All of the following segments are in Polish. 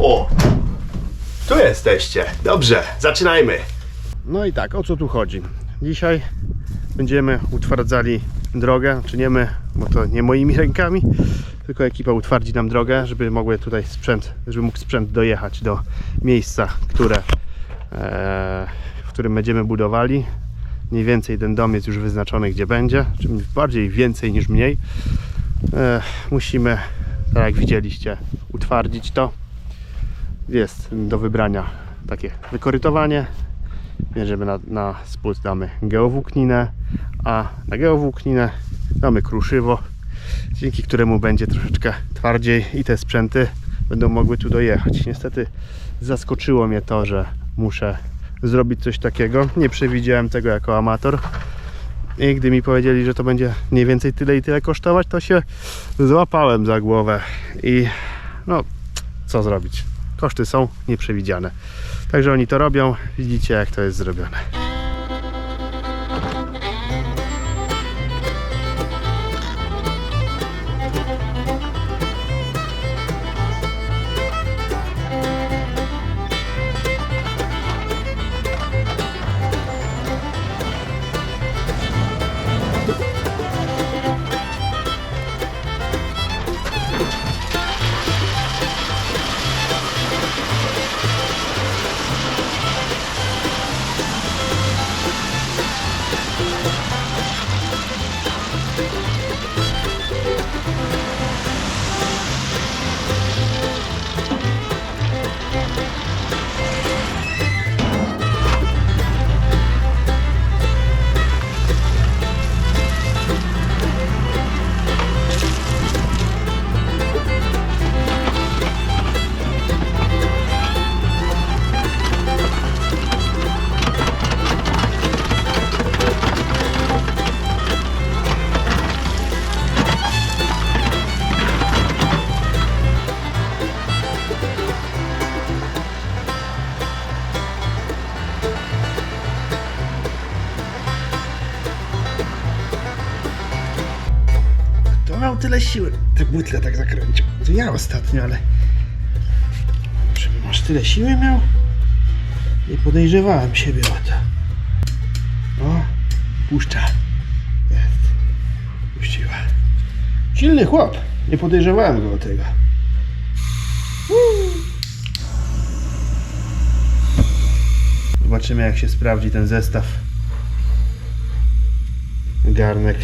O! Tu jesteście. Dobrze, zaczynajmy. No i tak, o co tu chodzi? Dzisiaj będziemy utwardzali drogę, czy nie my, bo to nie moimi rękami, tylko ekipa utwardzi nam drogę, żeby mogły tutaj sprzęt, żeby mógł sprzęt dojechać do miejsca, które, e, w którym będziemy budowali. Mniej więcej ten dom jest już wyznaczony, gdzie będzie, czym bardziej więcej niż mniej. E, musimy, tak jak widzieliście, utwardzić to. Jest do wybrania takie wykorytowanie, Bierzemy na, na spód damy geowłókninę, a na geowłókninę damy kruszywo, dzięki któremu będzie troszeczkę twardziej i te sprzęty będą mogły tu dojechać. Niestety zaskoczyło mnie to, że muszę zrobić coś takiego. Nie przewidziałem tego jako amator. I gdy mi powiedzieli, że to będzie mniej więcej tyle i tyle kosztować, to się złapałem za głowę. I no, co zrobić? Koszty są nieprzewidziane. Także oni to robią. Widzicie, jak to jest zrobione. Tyle siły. Te butle tak zakręcił. To ja ostatnio, ale... Żeby masz tyle siły miał? Nie podejrzewałem siebie o to. O, puszcza. Jest. Puściła. Silny chłop. Nie podejrzewałem go o tego. Zobaczymy, jak się sprawdzi ten zestaw. Garnek.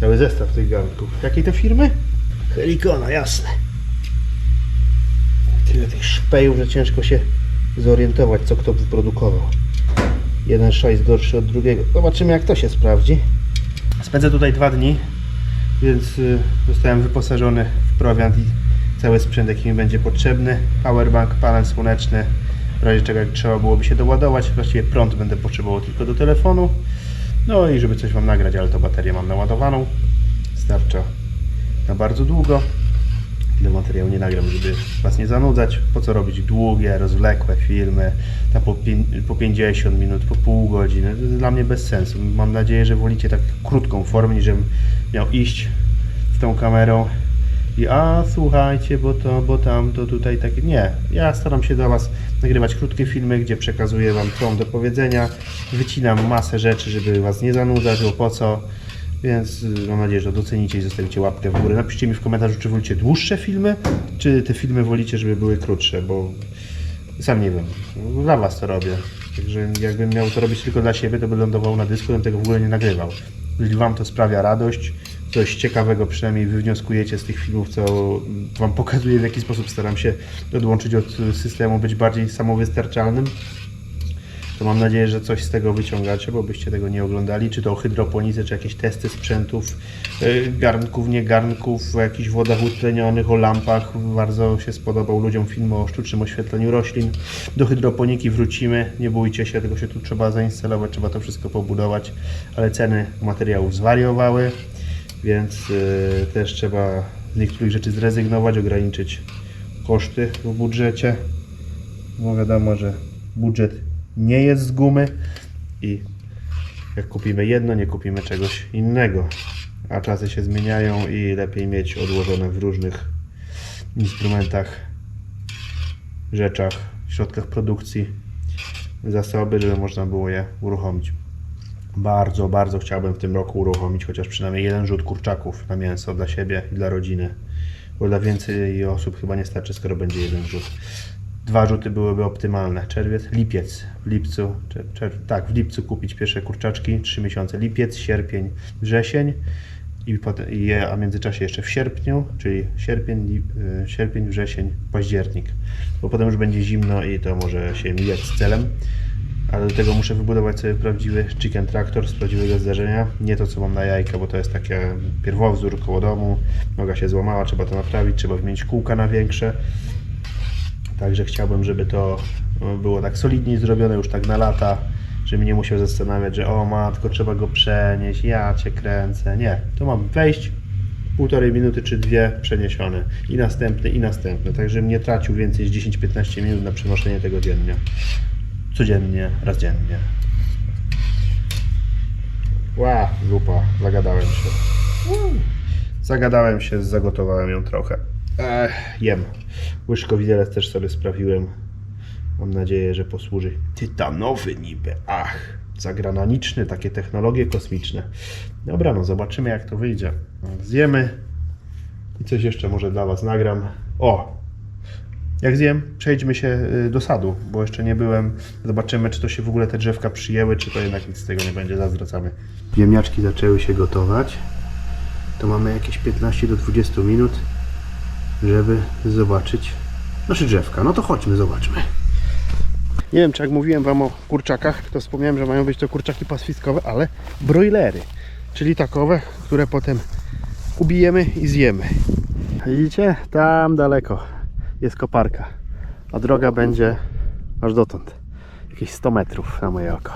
Cały zestaw tych garnków. Jakiej to firmy? Helikona, jasne. Tyle tych szpejów, że ciężko się zorientować, co kto wyprodukował. Jeden szajs gorszy od drugiego. Zobaczymy, jak to się sprawdzi. Spędzę tutaj dwa dni, więc y, zostałem wyposażony w prowiant i cały sprzęt, jaki mi będzie potrzebny. Powerbank, panel słoneczny, w razie czego jak trzeba byłoby się doładować. Właściwie prąd będę potrzebował tylko do telefonu. No i żeby coś Wam nagrać, ale to baterię mam naładowaną. Starcza na bardzo długo. Tyle materiału nie nagram, żeby Was nie zanudzać. Po co robić długie, rozwlekłe filmy, tam po, po 50 minut, po pół godziny. To dla mnie bez sensu. Mam nadzieję, że wolicie tak krótką formę, żebym miał iść z tą kamerą i a słuchajcie, bo to, bo tam, to tutaj takie. Nie, ja staram się dla Was nagrywać krótkie filmy, gdzie przekazuję Wam mam do powiedzenia. Wycinam masę rzeczy, żeby Was nie zanudzać, bo po co. Więc y, mam nadzieję, że docenicie i zostawicie łapkę w górę. Napiszcie mi w komentarzu, czy wolicie dłuższe filmy, czy te filmy wolicie, żeby były krótsze, bo sam nie wiem. Dla Was to robię. Także jakbym miał to robić tylko dla siebie, to by lądował na dysku, bym tego w ogóle nie nagrywał. Jeżeli Wam to sprawia radość, coś ciekawego przynajmniej wywnioskujecie z tych filmów, co Wam pokazuje, w jaki sposób staram się odłączyć od systemu, być bardziej samowystarczalnym, to mam nadzieję, że coś z tego wyciągacie, bo byście tego nie oglądali, czy to o hydroponice, czy jakieś testy sprzętów, yy, garnków, nie garnków, o jakichś wodach utlenionych, o lampach. Bardzo się spodobał ludziom film o sztucznym oświetleniu roślin. Do hydroponiki wrócimy, nie bójcie się, tego się tu trzeba zainstalować, trzeba to wszystko pobudować, ale ceny materiałów zwariowały, więc yy, też trzeba z niektórych rzeczy zrezygnować, ograniczyć koszty w budżecie. No wiadomo, że budżet nie jest z gumy i jak kupimy jedno, nie kupimy czegoś innego. A czasy się zmieniają i lepiej mieć odłożone w różnych instrumentach rzeczach, środkach produkcji zasoby, żeby można było je uruchomić. Bardzo, bardzo chciałbym w tym roku uruchomić chociaż przynajmniej jeden rzut kurczaków na mięso dla siebie i dla rodziny. Bo dla więcej osób chyba nie starczy, skoro będzie jeden rzut. Dwa rzuty byłyby optymalne. Czerwiec, lipiec. W lipcu, czer, czer, tak, w lipcu kupić pierwsze kurczaczki. Trzy miesiące. Lipiec, sierpień, wrzesień. I potem, je, a w międzyczasie jeszcze w sierpniu, czyli sierpień, lip, y, sierpień, wrzesień, październik. Bo potem już będzie zimno i to może się mijać z celem. Ale do tego muszę wybudować sobie prawdziwy chicken traktor z prawdziwego zdarzenia. Nie to, co mam na jajka, bo to jest taki pierwowzór koło domu. Noga się złamała, trzeba to naprawić, trzeba wymienić kółka na większe. Także chciałbym, żeby to no, było tak solidniej zrobione już tak na lata, żebym nie musiał zastanawiać, że o matko, trzeba go przenieść, ja cię kręcę. Nie, to mam wejść, półtorej minuty czy dwie przeniesione i następny i następny. Także żebym nie tracił więcej niż 10-15 minut na przenoszenie tego dziennie. Codziennie, raz dziennie. Ła, lupa, zagadałem się. Zagadałem się, zagotowałem ją trochę. Ech, jem. Łyżko widelec też sobie sprawiłem. Mam nadzieję, że posłuży. Tytanowy niby. Ach, zagraniczny, takie technologie kosmiczne. Dobra, no zobaczymy jak to wyjdzie. Zjemy i coś jeszcze może dla Was nagram. O! Jak zjem, przejdźmy się y, do sadu, bo jeszcze nie byłem. Zobaczymy, czy to się w ogóle te drzewka przyjęły, czy to jednak nic z tego nie będzie. Zawracamy. Ziemniaczki zaczęły się gotować. To mamy jakieś 15 do 20 minut, żeby zobaczyć nasze drzewka. No to chodźmy, zobaczmy. Nie wiem, czy jak mówiłem Wam o kurczakach, to wspomniałem, że mają być to kurczaki paswiskowe, ale broilery, czyli takowe, które potem ubijemy i zjemy. Widzicie? Tam daleko jest koparka, a droga będzie aż dotąd. Jakieś 100 metrów na moje oko.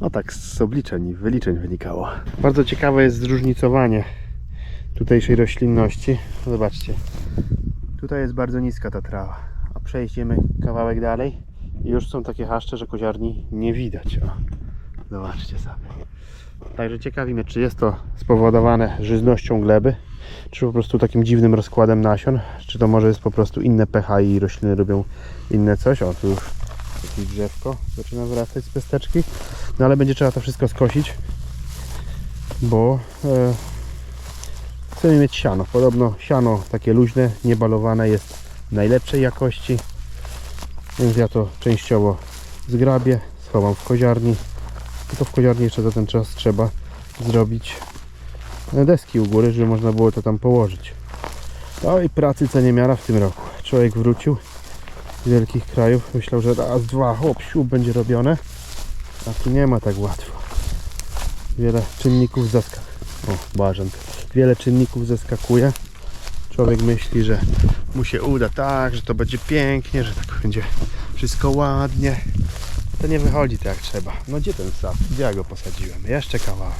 No tak z obliczeń wyliczeń wynikało. Bardzo ciekawe jest zróżnicowanie tutejszej roślinności. Zobaczcie, tutaj jest bardzo niska ta trawa, a przejdziemy kawałek dalej i już są takie haszcze, że koziarni nie widać. O, zobaczcie sobie. Także ciekawi mnie, czy jest to spowodowane żyznością gleby, czy po prostu takim dziwnym rozkładem nasion, czy to może jest po prostu inne pH i rośliny robią inne coś. O, tu już jakieś drzewko zaczyna wracać z pesteczki. No ale będzie trzeba to wszystko skosić, bo e, chcemy mieć siano. Podobno siano takie luźne, niebalowane jest najlepszej jakości, więc ja to częściowo zgrabię, schowam w koziarni. To w koziarni jeszcze za ten czas trzeba zrobić deski u góry, żeby można było to tam położyć. No i pracy co niemiara w tym roku. Człowiek wrócił z wielkich krajów, myślał, że raz, dwa, hop, siup będzie robione, a tu nie ma tak łatwo. Wiele czynników zaskakuje. O, bażant. Wiele czynników zaskakuje. Człowiek myśli, że mu się uda tak, że to będzie pięknie, że tak będzie wszystko ładnie. To nie wychodzi tak jak trzeba. No gdzie ten sad? Gdzie ja go posadziłem? Jeszcze kawałek.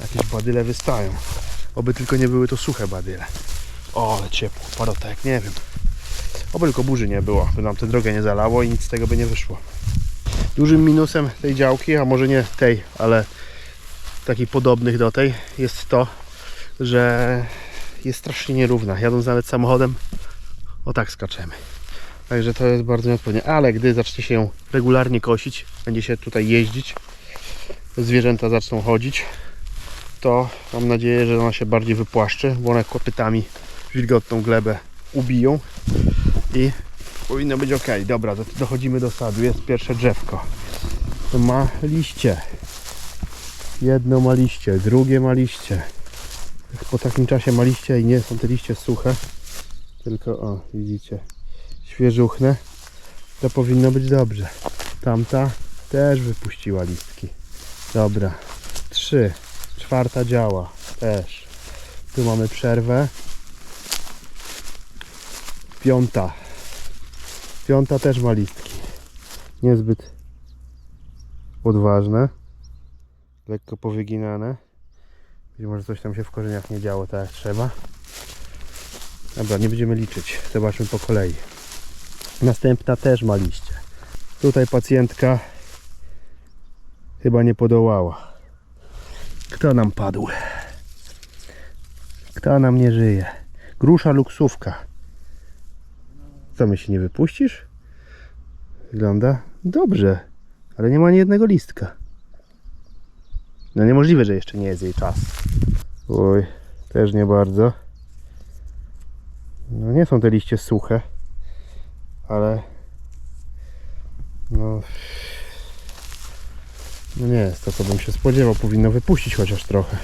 Jakieś badyle wystają. Oby tylko nie były to suche badyle. O, ale ciepło. Pada tak jak nie wiem. Oby tylko burzy nie było, by nam tę drogę nie zalało i nic z tego by nie wyszło. Dużym minusem tej działki, a może nie tej, ale takich podobnych do tej, jest to, że jest strasznie nierówna. Jadąc nawet samochodem, o tak skaczemy. Także to jest bardzo nieodpowiednie. Ale gdy zacznie się ją regularnie kosić, będzie się tutaj jeździć, zwierzęta zaczną chodzić, to mam nadzieję, że ona się bardziej wypłaszczy, bo one kopytami wilgotną glebę ubiją i powinno być ok. Dobra, do- dochodzimy do sadu. Jest pierwsze drzewko. To ma liście. Jedno ma liście, drugie ma liście. Po takim czasie ma liście i nie są te liście suche, tylko o, widzicie, świeżuchne. To powinno być dobrze. Tamta też wypuściła listki. Dobra, trzy. Czwarta działa też. Tu mamy przerwę. Piąta. Piąta też ma listki. Niezbyt odważne. Lekko powyginane. Być może coś tam się w korzeniach nie działo tak jak trzeba. Dobra, nie będziemy liczyć. Zobaczmy po kolei. Następna też ma liście. Tutaj pacjentka chyba nie podołała. Kto nam padł? Kto nam nie żyje? Grusza luksówka. Co my się nie wypuścisz? Wygląda dobrze, ale nie ma ani jednego listka. No niemożliwe, że jeszcze nie jest jej czas. Oj, też nie bardzo. No nie są te liście suche, ale no, no nie jest to co bym się spodziewał. Powinno wypuścić chociaż trochę.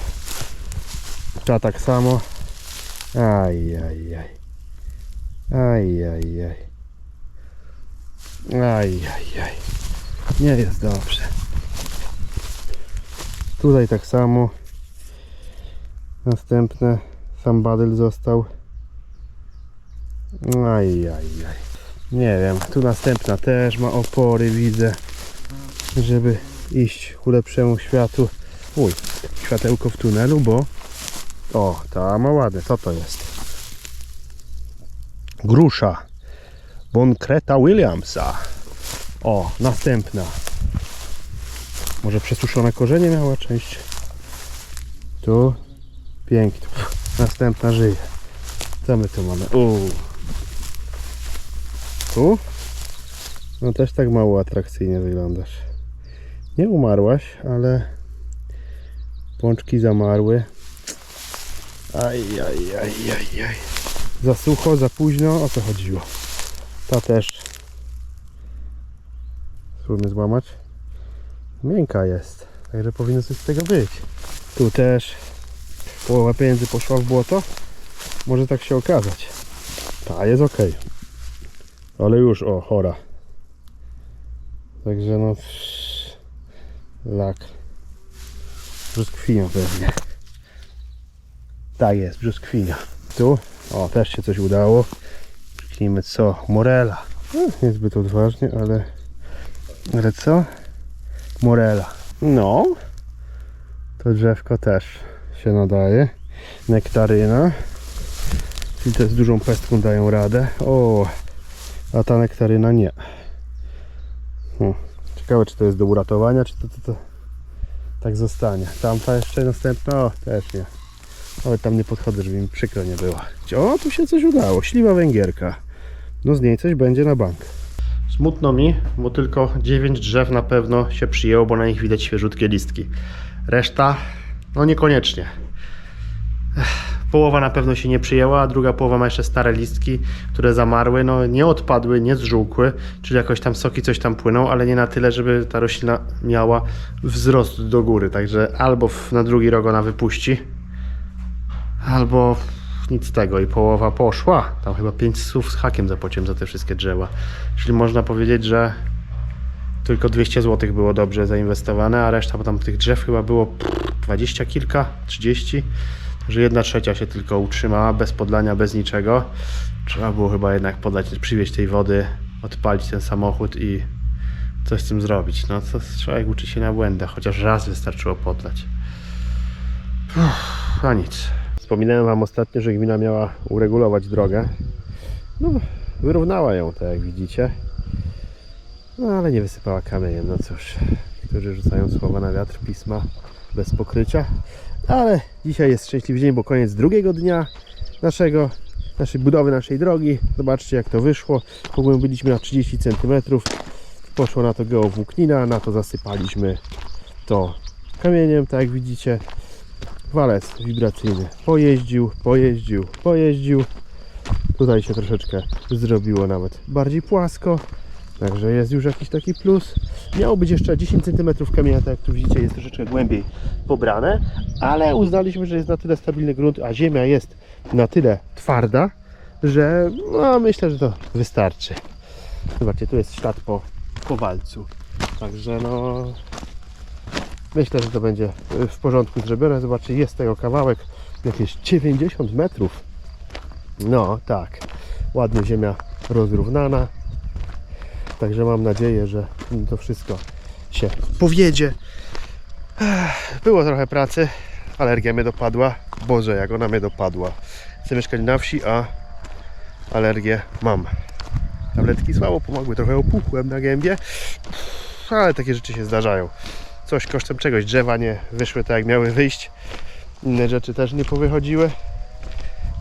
Ta tak samo. Aj, aj, aj. Aj, aj, aj. Aj, aj, aj. Nie jest dobrze. Tutaj tak samo. Następne. Sam badyl został. Aj, aj, aj. Nie wiem. Tu następna też ma opory, widzę. Żeby iść ku lepszemu światu. Uj, światełko w tunelu, bo... O, ta ma ładne. Co to jest? Grusza. Bonkreta Williamsa. O, następna. Może przesuszone korzenie miała część. Tu. Pięknie. Następna żyje. Co my tu mamy? Uuu. Tu? No też tak mało atrakcyjnie wyglądasz. Nie umarłaś, ale pączki zamarły. Aj, aj, aj, aj, aj. Za sucho, za późno, o co chodziło? Ta też. Spróbujmy złamać. Miękka jest, także powinno coś z tego być. Tu też połowa pieniędzy poszła w błoto. Może tak się okazać. Ta jest ok. Ale już, o, chora. Także no... Lak. Brzoskwinia pewnie. Tak jest, brzoskwinia. Tu, o, też się coś udało. Kliknijmy co? Morela. No, niezbyt odważnie, ale... Ale co? Morela. No. To drzewko też się nadaje. Nektaryna. Czyli to z dużą pestką dają radę. O, a ta nektaryna nie. Hmm. Ciekawe, czy to jest do uratowania, czy to, to, to tak zostanie. Tamta jeszcze następna, o, też nie. Ale tam nie podchodzę, żeby mi przykro nie było. O, tu się coś udało. Śliwa węgierka. No z niej coś będzie na bank. Smutno mi, bo tylko 9 drzew na pewno się przyjęło, bo na nich widać świeżutkie listki. Reszta, no niekoniecznie. Ech, Połowa na pewno się nie przyjęła, a druga połowa ma jeszcze stare listki, które zamarły, no nie odpadły, nie zżółkły, czyli jakoś tam soki coś tam płyną, ale nie na tyle, żeby ta roślina miała wzrost do góry. Także albo na drugi rok ona wypuści, albo nic z tego i połowa poszła. Tam chyba 5 słów z hakiem zapłaciłem za te wszystkie drzewa. Czyli można powiedzieć, że tylko 200 zł było dobrze zainwestowane, a reszta, tam tych drzew chyba było pff, 20 kilka, 30, że jedna trzecia się tylko utrzymała, bez podlania, bez niczego. Trzeba było chyba jednak podać, przywieźć tej wody, odpalić ten samochód i coś z tym zrobić. No to człowiek uczy się na błędach, chociaż raz wystarczyło podlać. Uff, a nic. Wspominałem Wam ostatnio, że gmina miała uregulować drogę. No, wyrównała ją, tak jak widzicie. No, ale nie wysypała kamieniem. No cóż, którzy rzucają słowa na wiatr, pisma bez pokrycia. Ale dzisiaj jest szczęśliwy dzień, bo koniec drugiego dnia naszego, naszej budowy naszej drogi. Zobaczcie jak to wyszło. Byliśmy na 30 cm. Poszło na to geowłóknina, na to zasypaliśmy to kamieniem, tak jak widzicie. Walec wibracyjny pojeździł, pojeździł, pojeździł. Tutaj się troszeczkę zrobiło nawet bardziej płasko. Także jest już jakiś taki plus. Miało być jeszcze 10 cm kamienia, tak jak tu widzicie, jest troszeczkę głębiej pobrane, ale uznaliśmy, że jest na tyle stabilny grunt, a ziemia jest na tyle twarda, że no, myślę, że to wystarczy. Zobaczcie, tu jest ślad po, po walcu. Także no myślę, że to będzie w porządku zrobione. Zobaczcie, jest tego kawałek jakieś 90 metrów. No tak, ładnie ziemia rozrównana. Także mam nadzieję, że to wszystko się powiedzie. Było trochę pracy, alergia mnie dopadła. Boże, jak ona mnie dopadła. Chcę mieszkać na wsi, a alergię mam. Tabletki słabo pomogły, trochę opuchłem na gębie, ale takie rzeczy się zdarzają. Coś kosztem czegoś, drzewa nie wyszły tak jak miały wyjść. Inne rzeczy też nie powychodziły.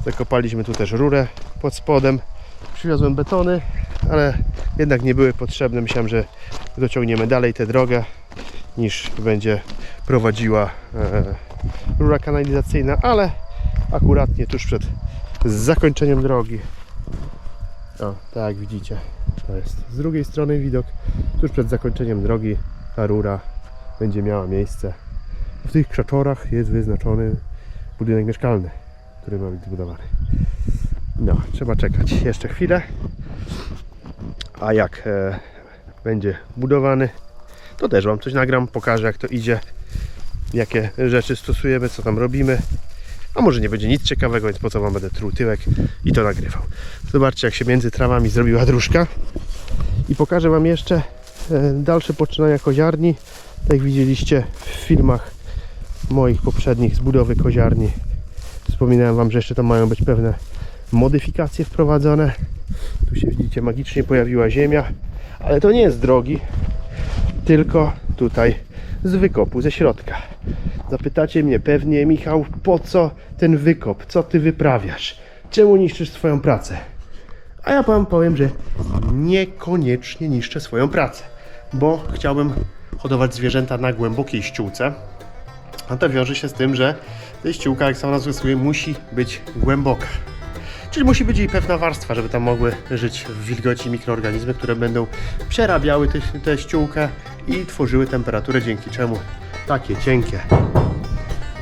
Zakopaliśmy tu też rurę pod spodem. Przywiozłem betony ale jednak nie były potrzebne. Myślałem, że dociągniemy dalej tę drogę niż będzie prowadziła e, rura kanalizacyjna, ale akuratnie tuż przed zakończeniem drogi. O, tak jak widzicie, to jest z drugiej strony widok. Tuż przed zakończeniem drogi ta rura będzie miała miejsce. W tych krzaczorach jest wyznaczony budynek mieszkalny, który ma być zbudowany. No, trzeba czekać jeszcze chwilę. A jak e, będzie budowany, to też Wam coś nagram, pokażę jak to idzie, jakie rzeczy stosujemy, co tam robimy. A może nie będzie nic ciekawego, więc po co Wam będę truł tyłek i to nagrywał. Zobaczcie jak się między trawami zrobiła dróżka. I pokażę Wam jeszcze e, dalsze poczynania koziarni. Tak jak widzieliście w filmach moich poprzednich z budowy koziarni. Wspominałem Wam, że jeszcze tam mają być pewne modyfikacje wprowadzone. Tu się widzicie magicznie pojawiła ziemia, ale to nie jest drogi, tylko tutaj z wykopu ze środka. Zapytacie mnie pewnie, Michał, po co ten wykop? Co ty wyprawiasz? Czemu niszczysz swoją pracę? A ja wam powiem, że niekoniecznie niszczę swoją pracę, bo chciałbym hodować zwierzęta na głębokiej ściółce, a to wiąże się z tym, że ta ściółka, jak sama nazwa wskazuje, musi być głęboka. Czyli musi być jej pewna warstwa, żeby tam mogły żyć w wilgoci mikroorganizmy, które będą przerabiały tę ściółkę i tworzyły temperaturę, dzięki czemu takie cienkie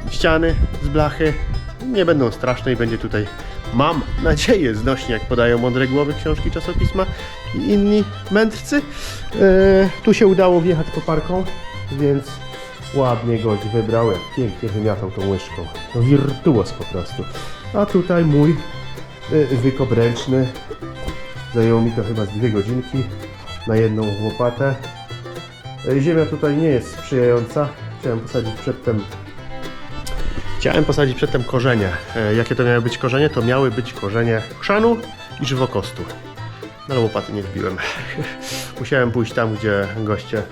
ściany z blachy nie będą straszne i będzie tutaj, mam nadzieję, znośnie, jak podają mądre głowy książki, czasopisma i inni mędrcy. E, tu się udało wjechać koparką, więc ładnie gość wybrał, jak pięknie wymiatał tą łyżką. No wirtuos po prostu. A tutaj mój wykop ręczny. Zajęło mi to chyba z dwie godzinki na jedną łopatę. E, Ziemia tutaj nie jest sprzyjająca. Chciałem posadzić przedtem Chciałem posadzić przedtem korzenie. E, Jakie to miały być korzenie? To miały być korzenie chrzanu i żywokostu. No łopaty nie wbiłem. Musiałem pójść tam, gdzie goście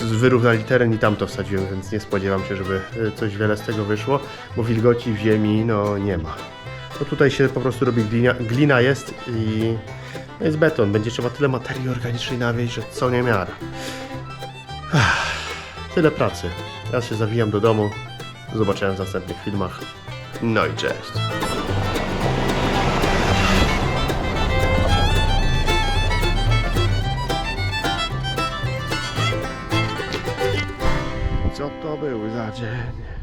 wyrównali teren i tam to wsadziłem, więc nie spodziewam się, żeby coś wiele z tego wyszło, bo wilgoci w ziemi no nie ma. No tutaj się po prostu robi glina, glina jest i no jest beton. Będzie trzeba tyle materii organicznej nawieźć, że co nie miara. Tyle pracy. Teraz się zawijam do domu. Do zobaczenia w następnych filmach. No i cześć. Co to był za dzień?